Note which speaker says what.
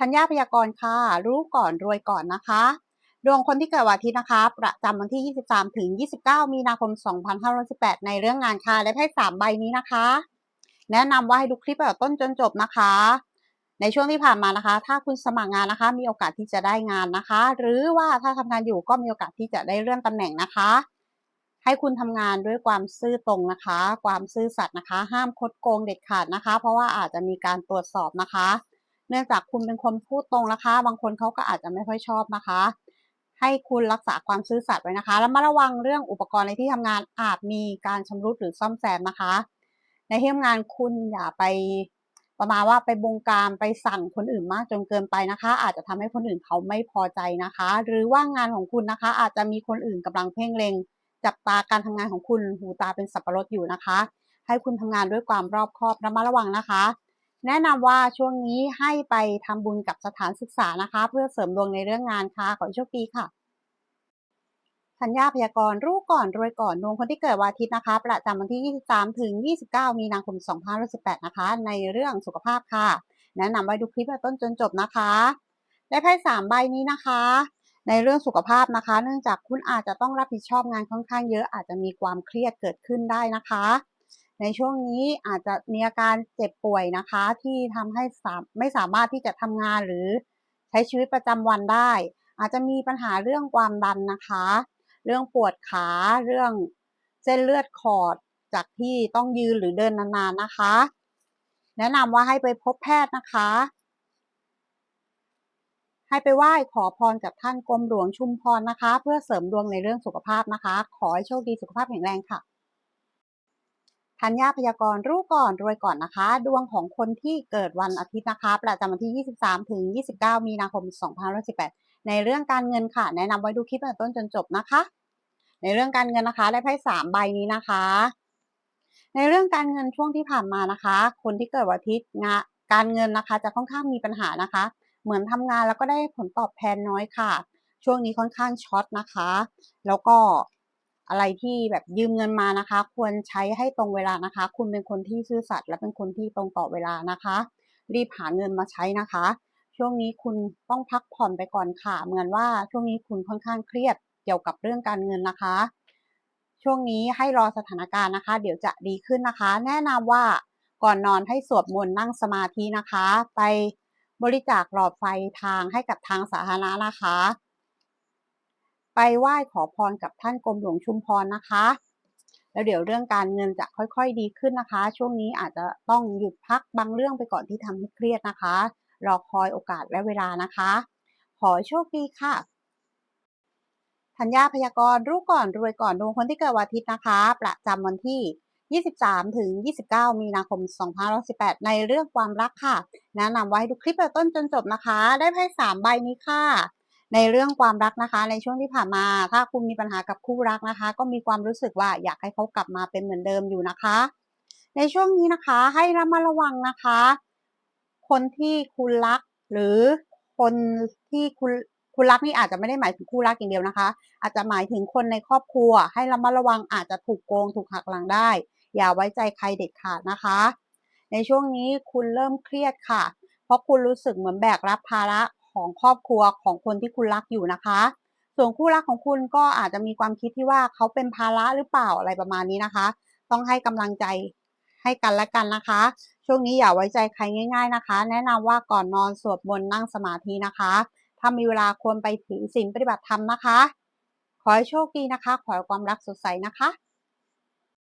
Speaker 1: ธัญญาพยากรณ์ค่ะ รู้ก่อนรวยก่อนนะคะ ดวงคนที่เกิดวันอาทิตย์นะคะ ประจำวันที่ 23 ถึง 29 มีนาคม 2518 ในเรื่องงานค่ะ และไพ่3ใบนี้นะคะ แนะนำว่าให้ดูคลิปตั้งแต่ต้นจนจบนะคะ ในช่วงที่ผ่านมานะคะ ถ้าคุณสมัครงานนะคะ มีโอกาสที่จะได้งานนะคะ หรือว่าถ้าทำงานอยู่ก็มีโอกาสที่จะได้เลื่อนตำแหน่งนะคะให้คุณทำงานด้วยความซื่อตรงนะคะ ความซื่อสัตย์นะคะ ห้ามคดโกงเด็ดขาดนะคะ เพราะว่าอาจจะมีการตรวจสอบนะคะ เนื่องจากคุณเป็นคนพูดตรงนะคะ บางคนเขาก็อาจจะไม่ค่อยชอบนะคะ ให้คุณรักษาความซื่อสัตย์ไว้นะคะ แล้วมาระวังเรื่องอุปกรณ์ในที่ทำงานอาจมีการชำรุดหรือซ่อมแซมนะคะ ในที่ทำงานคุณอย่าไปประมาณว่าไปบงการไปสั่งคนอื่นมากจนเกินไปนะคะ อาจจะทำให้คนอื่นเขาไม่พอใจนะคะ หรือว่างานของคุณนะคะ อาจจะมีคนอื่นกำลังเพ่งเล็ง จับตาการทำงานของคุณหูตาเป็นสับปะรดอยู่นะคะ ให้คุณทำงานด้วยความรอบคอบระมัดระวังนะคะ แนะนำว่าช่วงนี้ให้ไปทำบุญกับสถานศึกษานะคะ เพื่อเสริมดวงในเรื่องงานค่ะ ขอโชคดีค่ะธัญญาพยากรณ์รู้ก่อนรวยก่อนดวงคนที่เกิดวันอาทิตย์นะคะ ประจำวันที่ 23 ถึง 29 มีนาคม 2518 นะคะ ในเรื่องสุขภาพค่ะ แนะนำไว้ดูคลิปตั้งแต่ต้นจนจบนะคะ ได้ไพ่สามใบนี้นะคะ ในเรื่องสุขภาพนะคะ เนื่องจากคุณอาจจะต้องรับผิดชอบงานค่อนข้างเยอะอาจจะมีความเครียดเกิดขึ้นได้นะคะ ในช่วงนี้อาจจะมีอาการเจ็บป่วยนะคะ ที่ทำให้สามไม่สามารถที่จะทำงานหรือใช้ชีวิตประจำวันได้ อาจจะมีปัญหาเรื่องความดันนะคะ เรื่องปวดขาเรื่องเส้นเลือดขอดจากที่ต้องยืนหรือเดินนานๆนะคะ แนะนำว่าให้ไปพบแพทย์นะคะ ให้ไปไหว้ขอพรกับท่านกรมหลวงชุมพรนะคะ เพื่อเสริมดวงในเรื่องสุขภาพนะคะ ขอให้โชคดีสุขภาพแข็งแรงค่ะ ธัญญาพยากรณ์รู้ก่อนรวยก่อนนะคะ ดวงของคนที่เกิดวันอาทิตย์นะคะ ประจำวันที่ 23 ถึง 29 มีนาคม 2518 ในเรื่องการเงินค่ะ แนะนำไว้ดูคลิปตั้งแต่ต้นจนจบนะคะ ในเรื่องการเงินนะคะ ได้ไพ่สามใบนี้นะคะ ในเรื่องการเงินช่วงที่ผ่านมานะคะ คนที่เกิดวันอาทิตย์งานการเงินนะคะ จะค่อนข้างมีปัญหานะคะ เหมือนทำงานแล้วก็ได้ผลตอบแทนน้อยค่ะ ช่วงนี้ค่อนข้างช็อตนะคะ แล้วก็ อะไรที่แบบยืมเงินมานะคะ ควรใช้ให้ตรงเวลานะคะ คุณเป็นคนที่ซื่อสัตย์และเป็นคนที่ตรงต่อเวลานะคะ รีบหาเงินมาใช้นะคะ ช่วงนี้คุณต้องพักผ่อนไปก่อนค่ะ เหมือนว่าช่วงนี้คุณค่อนข้างเครียดเกี่ยวกับเรื่องการเงินนะคะ ช่วงนี้ให้รอสถานการณ์นะคะ เดี๋ยวจะดีขึ้นนะคะ แนะนำว่าก่อนนอนให้สวดมนต์นั่งสมาธินะคะ ไปบริจาคหลอดไฟทางให้กับทางสาธารณะนะคะ ไปไหว้ขอพรกับท่านกรมหลวงชุมพรนะคะ แล้วเดี๋ยวเรื่องการเงินจะค่อยๆดีขึ้นนะคะ ช่วงนี้อาจจะต้องหยุดพักบางเรื่องไปก่อนที่ทำให้เครียดนะคะ รอคอยโอกาสและเวลานะคะ ขอโชคดีค่ะธัญญาพยากรณ์รู้ก่อนรวยก่อนดวงคนที่เกิดวันอาทิตย์นะคะ ประจำวันที่ 23 ถึง 29 มีนาคม 2518 ในเรื่องความรักค่ะ แนะนำไว้ดูคลิปตั้งแต่ต้นจนจบนะคะ ได้ไพ่สามใบนี้ค่ะ ในเรื่องความรักนะคะ ในช่วงที่ผ่านมา ถ้าคุณมีปัญหากับคู่รักนะคะ ก็มีความรู้สึกว่าอยากให้เขากลับมาเป็นเหมือนเดิมอยู่นะคะ ในช่วงนี้นะคะให้ระมัดระวังนะคะ คนที่คุณรักหรือคนที่คุณคุณรักนี่อาจจะไม่ได้หมายถึงคู่รักอย่างเดียวนะคะ อาจจะหมายถึงคนในครอบครัว ให้ระมัดระวังอาจจะถูกโกงถูกหักหลังได้ อย่าไว้ใจใครเด็ดขาดนะคะ ในช่วงนี้คุณเริ่มเครียดค่ะ เพราะคุณรู้สึกเหมือนแบกรับภาระ ของครอบครัวของคนที่คุณรักอยู่นะคะ ส่วนคู่รักของคุณก็อาจจะมีความคิดที่ว่าเขาเป็นภาระหรือเปล่าอะไรประมาณนี้นะคะ ต้องให้กำลังใจให้กันและกันนะคะ ช่วงนี้อย่าไว้ใจใครง่าย ๆนะคะ แนะนำว่าก่อนนอนสวดมนต์นั่งสมาธินะคะ ถ้ามีเวลาควรไปถือศีลปฏิบัติธรรมนะคะ ขอให้โชคดีนะคะ ขอให้ความรักสดใสนะคะ